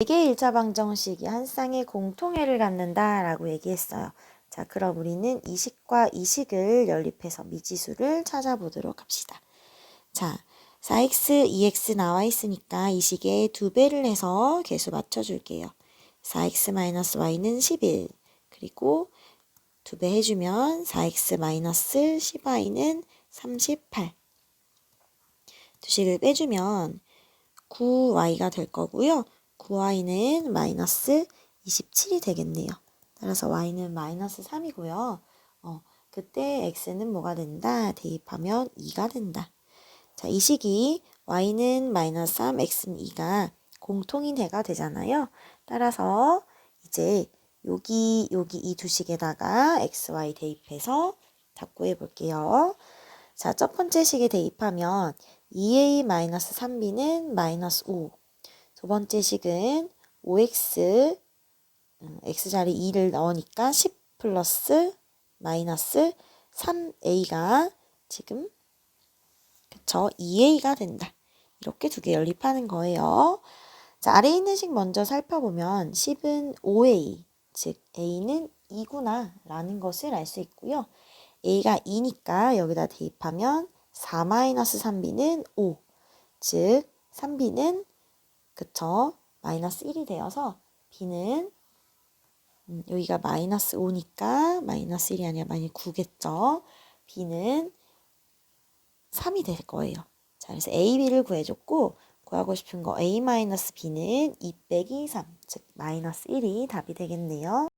4개의 1차 방정식이 한 쌍의 공통해를 갖는다라고 얘기했어요. 자, 그럼 우리는 이식과 이식을 연립해서 미지수를 찾아보도록 합시다. 자, 4x, 2x 나와 있으니까 이식에 두 배를 해서 개수 맞춰줄게요. 4x-y는 11. 그리고 두 배 해주면 4x-10y는 38. 두식을 빼주면 9y가 될 거고요. 9y는 마이너스 27이 되겠네요. 따라서 y는 마이너스 3이고요. 어, 그때 x는 뭐가 된다? 대입하면 2가 된다. 자, 이 식이 y는 마이너스 3, x는 2가 공통인 해가 되잖아요. 따라서 이제 여기 여기 이 두 식에다가 x, y 대입해서 답구해 볼게요. 자, 첫 번째 식에 대입하면 2a 마이너스 3b는 마이너스 5. 두 번째 식은 5x 음, x 자리 2를 넣으니까 10 플러스 마이너스 3a가 지금 그쵸 2a가 된다. 이렇게 두 개 연립하는 거예요. 자, 아래 있는 식 먼저 살펴보면 10은 5a, 즉 a는 2구나 라는 것을 알 수 있고요. a가 2니까 여기다 대입하면 4-3b는 5, 즉 3b는 그쵸 마이너스 1이 되어서 b는 음, 여기가 마이너스 5니까 마이너스 1이 아니라 만약 9겠죠. b는 3이 될 거예요. 자, 그래서 a, b를 구해줬고 구하고 싶은 거 a-b는 2 빼기 3, 즉 마이너스 1이 답이 되겠네요.